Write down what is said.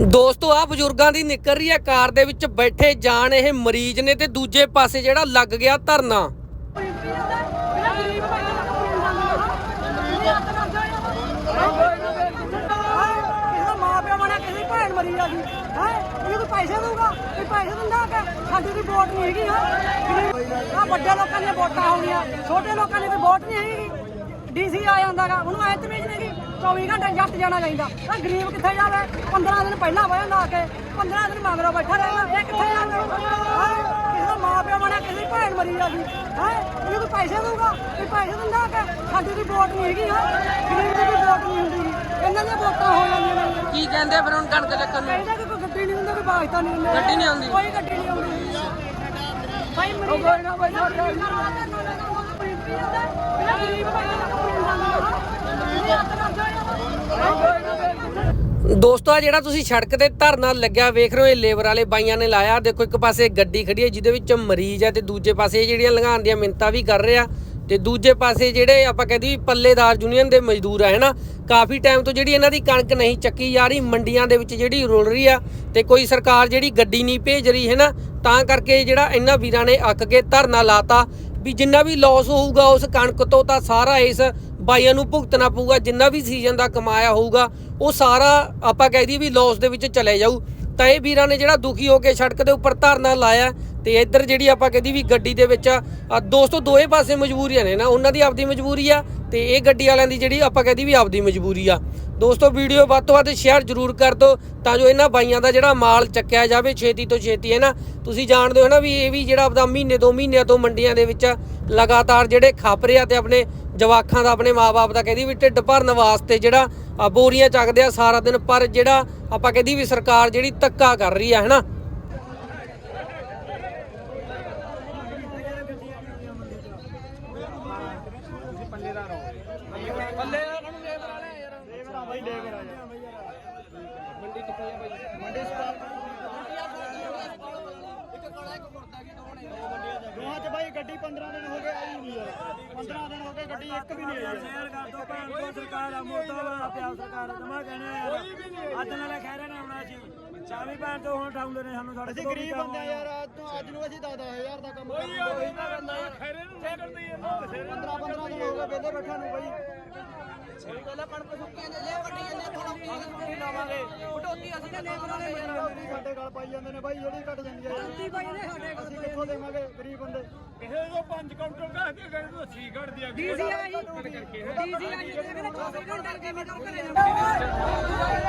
ਦੋਸਤੋ ਆ ਬਜ਼ੁਰਗਾਂ ਦੀ ਨਿਕਲ ਰਹੀ ਹੈ। ਕਾਰ ਦੇ ਵਿੱਚ ਬੈਠੇ ਜਾਣ ਇਹ ਮਰੀਜ਼ ਨੇ ਤੇ ਦੂਜੇ ਪਾਸੇ ਜਿਹੜਾ ਲੱਗ ਗਿਆ ਧਰਨਾ। ਇਹ ਪੈਸੇ ਦਊਗਾ? ਇਹ ਪੈਸੇ ਦਿੰਦਾ ਕਿ ਸਾਡੀ ਦੀ ਵੋਟ ਨਹੀਂ ਹੈਗੀ, ਹਾਂ? ਆ ਵੱਡੇ ਲੋਕਾਂ ਦੀਆਂ ਵੋਟਾਂ ਹੋਣੀਆਂ ਛੋਟੇ ਲੋਕਾਂ ਦੀ ਵੋਟ ਨਹੀਂ ਹੈਗੀ। ਡੀਸੀ ਆ ਜਾਂਦਾਗਾ ਉਹਨੂੰ ਐ 24 ਘੰਟੇ ਜੱਟ ਜਾਣਾ ਚਾਹੀਦਾ। ਤਾਂ ਗਰੀਬ ਕਿੱਥੇ ਜਾਵੇ? 15 ਦਿਨ ਪਹਿਲਾਂ ਵਜਾ ਲਾ ਕੇ 15 ਦਿਨ ਮਗਰੋਂ ਬੈਠਾ ਰਹਿਣਾ। ਇਹ ਕਿੱਥੇ ਜਾਵੇ? ਹੈਂ? ਕਿਸੇ ਦਾ ਮਾਂ ਪਿਓ ਬਣਿਆ ਕਿਸੇ ਭੈਣ ਮਰੀ ਜਾਂਦੀ ਹੈ ਇਹ ਕੋਈ ਪੈਸੇ ਦਊਗਾ? ਇਹ ਪੈਸੇ ਦਿੰਦਾ ਕਿ ਸਾਡੀ ਦੀ ਵੋਟ ਨਹੀਂ ਹੈਗੀ ਹਾਂ? ਗਰੀਬ ਦੀ ਵੀ ਵੋਟ ਨਹੀਂ ਹੁੰਦੀ। ਇਹਨਾਂ ਦੀਆਂ ਵੋਟਾਂ ਹੋ ਜਾਂਦੀਆਂ ਨੇ। ਕੀ ਕਹਿੰਦੇ ਫਿਰ ਹੁਣ ਕਣਕ ਚੱਕਣ ਨੂੰ? ਕਹਿੰਦਾ ਕਿ ਕੋਈ ਗੱਡੀ ਨਹੀਂ ਹੁੰਦਾ ਕੋਈ ਬਾਜਤਾ ਨਹੀਂ ਹੁੰਦਾ ਗੱਡੀ ਨਹੀਂ ਆਉਂਦੀ? ਕੋਈ ਗੱਡੀ ਨਹੀਂ ਆਉਂਦੀ। ਭਾਈ ਮਰੀਜ਼ ਕੋਈ ਨਾ ਭਾਈ ਸਾਡਾ ਗਰੀਬ ਭਾਈ ਦੋਸਤੋ, ਆ ਜਿਹੜਾ ਤੁਸੀਂ ਸੜਕ ਤੇ ਧਰਨਾ ਲੱਗਿਆ, ਵੇਖ ਰਹੇ ਹੋ, ਇਹ ਲੇਬਰ ਵਾਲੇ ਬਾਈਆਂ ਨੇ ਲਾਇਆ। ਦੇਖੋ, ਇੱਕ ਪਾਸੇ ਗੱਡੀ ਖੜੀ ਹੈ, ਜਿਹਦੇ ਵਿੱਚ ਮਰੀਜ਼ ਹੈ ਤੇ ਦੂਜੇ ਪਾਸੇ ਇਹ ਜਿਹੜੀਆਂ ਲੰਘਾਉਣ ਦੀਆਂ ਮਿੰਤਾ ਵੀ ਕਰ ਰਹੇ। ਆ ਤੇ ਦੂਜੇ ਪਾਸੇ ਜਿਹੜੇ ਆਪਾਂ ਕਹਿੰਦੇ ਵੀ ਪੱਲੇਦਾਰ ਯੂਨੀਅਨ ਦੇ ਮਜ਼ਦੂਰ ਆ, ਹੈਨਾ? ਕਾਫੀ ਟਾਈਮ ਤੋਂ ਜਿਹੜੀ ਇਹਨਾਂ ਦੀ ਕਣਕ ਨਹੀਂ ਚੱਕੀ ਜਾ ਰਹੀ, ਮੰਡੀਆਂ ਦੇ ਵਿੱਚ ਜਿਹੜੀ ਰੁਲ ਰਹੀ ਆ ਤੇ ਕੋਈ ਸਰਕਾਰ ਜਿਹੜੀ ਗੱਡੀ ਨਹੀਂ ਭੇਜ ਰਹੀ, ਹੈਨਾ? ਤਾਂ ਕਰਕੇ ਜਿਹੜਾ ਇਹਨਾਂ ਵੀਰਾਂ ਨੇ ਅੱਕ ਕੇ ਧਰਨਾ ਲਾਤਾ ਵੀ ਜਿੰਨਾ ਵੀ ਲਾਸ ਹੋਊਗਾ ਉਸ ਕਣਕ ਤੋਂ ਤਾਂ ਸਾਰਾ ਇਸ ਬਾਈਆਂ ਨੂੰ ਭੁਗਤਣਾ ਪਊਗਾ, ਜਿੰਨਾ ਵੀ ਸੀਜ਼ਨ ਦਾ ਕਮਾਇਆ ਹੋਊਗਾ, ਉਹ ਸਾਰਾ ਆਪਾਂ ਕਹਿ ਦਈਏ ਵੀ ਲਾਸ ਦੇ ਵਿੱਚ ਚਲੇ ਜਾਊ। ਤਾਂ ਇਹ ਵੀਰਾਂ ਨੇ ਜਿਹੜਾ ਦੁਖੀ ਹੋ ਕੇ ਸੜਕ ਦੇ ਉੱਪਰ ਧਰਨਾ ਲਾਇਆ ਤੇ ਇੱਧਰ ਜਿਹੜੀ ਆਪਾਂ ਕਹਿੰਦੀ ਵੀ ਗੱਡੀ ਦੇ ਵਿੱਚ ਆ ਦੋਸਤੋ ਦੋਵੇਂ ਪਾਸੇ ਮਜਬੂਰੀਆਂ ਨੇ ਨਾ, ਉਹਨਾਂ ਦੀ ਆਪਦੀ ਮਜਬੂਰੀ ਆ ਤੇ ਇਹ ਗੱਡੀ ਵਾਲਿਆਂ ਦੀ ਜਿਹੜੀ ਆਪਾਂ ਕਹਿੰਦੀ ਵੀ ਆਪਦੀ ਮਜਬੂਰੀ ਆ। ਦੋਸਤੋ, ਵੀਡੀਓ ਵੱਧ ਤੋਂ ਵੱਧ ਸ਼ੇਅਰ ਜ਼ਰੂਰ ਕਰ ਦਿਓ ਤਾਂ ਜੋ ਇਹਨਾਂ ਬਾਈਆਂ ਦਾ ਜਿਹੜਾ ਮਾਲ ਚੱਕਿਆ ਜਾਵੇ, ਛੇਤੀ ਤੋਂ ਛੇਤੀ, ਹੈ ਨਾ? ਤੁਸੀਂ ਜਾਣਦੇ ਹੋ ਨਾ ਵੀ ਇਹ ਵੀ ਜਿਹੜਾ ਆਪਦਾ ਮਹੀਨੇ ਦੋ ਮਹੀਨਿਆਂ ਤੋਂ ਮੰਡੀਆਂ ਦੇ ਵਿੱਚ ਲਗਾਤਾਰ ਜਿਹੜੇ ਖੱਪ ਰਿਹਾ ਤੇ ਆਪਣੇ ਜਵਾਖਾਂ ਦਾ, ਆਪਣੇ ਮਾਪੇ ਦਾ ਕਹਿੰਦੀ ਵੀ ਢਿੱਡ ਭਰਨ ਵਾਸਤੇ ਜਿਹੜਾ ਬੋਰੀਆਂ ਚੱਕਦੇ ਆ ਸਾਰਾ ਦਿਨ, ਪਰ ਜਿਹੜਾ ਆਪਾਂ ਕਹਿੰਦੀ ਵੀ ਸਰਕਾਰ ਜਿਹੜੀ ਧੱਕਾ ਕਰ ਰਹੀ ਆ ਹੈਨਾ ਦੋਹਾਂ ਚ ਬਾਈ ਗੱਡੀ 15 ਦਿਨ ਹੋ ਗਏ ਆਈ ਨਹੀਂ ਯਾਰ 15 ਦਿਨ ਹੋ ਗਏ ਗੱਡੀ ਇੱਕ ਵੀ ਨਹੀਂ ਆਈ। ਸ਼ੇਅਰ ਕਰ ਦੋ ਭੈਣ ਕੋ ਸਰਕਾਰ ਆ ਮੁਰਦਾਬਾਦ ਪਿਆ ਸਰਕਾਰ ਦਮਾ ਕਹਿੰਦੇ ਯਾਰ। ਅੱਜ ਨਾਲੇ ਖੈਰੇ ਨੇ ਆਉਣਾ ਸੀ। ਚਾਵੀ ਭੈਣ ਤੋਂ ਹੁਣ ਉਠਾਉਂਦੇ ਨੇ ਸਾਨੂੰ ਸਾਡੇ ਅਸੀਂ ਗਰੀਬ ਬੰਦੇ ਆ ਯਾਰ ਅੱਜ ਨੂੰ ਅਸੀਂ 10000 ਦਾ ਕੰਮ ਕਰਦੇ ਹਾਂ। ਉਹੀ ਤਾਂ ਬੰਦਾ ਖੈਰੇ ਨੂੰ ਨਿਕਲਦੀ ਹੈ 15 15 ਗਏ ਵਿਹਲੇ ਬੈਠਾ ਨੂੰ ਬਾਈ। ਸਹੀ ਗੱਲ ਹੈ ਕਣਕ ਸੁੱਕੀਆਂ ਨੇ ਲੈ ਵੱਡੀਆਂ ਨੇ ਥੋੜਾ ਕੀ ਲਾਵਾਂਗੇ। ਕਟੌਤੀ ਅਸੀਂ ਤਾਂ ਲੇਬਰਾਂ ਦੇ ਯਾਰ ਸਾਡੇ ਗਲ ਪਾਈ ਜਾਂਦੇ ਨੇ ਬਾਈ ਜਿਹੜੀ ਕੱਟ ਜਾਂਦੀ ਹੈ ਕੀ ਭਾਈ ਨੇ ਸਾਡੇ ਅਸੀਂ ਕਿੱਥੋਂ ਦੇਵਾਂਗੇ ਗਰੀਬ ਬੰਦੇ? ਕਿਸੇ ਤੋਂ 5 ਕਾਊਂਟਰ ਘਾ ਕੇ ਗਏ ਤੋਂ 6 ਘੜ ਦਿਆ ਡੀਸੀ ਆਈ ਡੀਸੀ ਆਈ ਤੇ ਕਹਿੰਦੇ 24 ਘੰਟੇ ਕੇ ਮੈਂ ਘਰੇ ਜਾਵਾਂ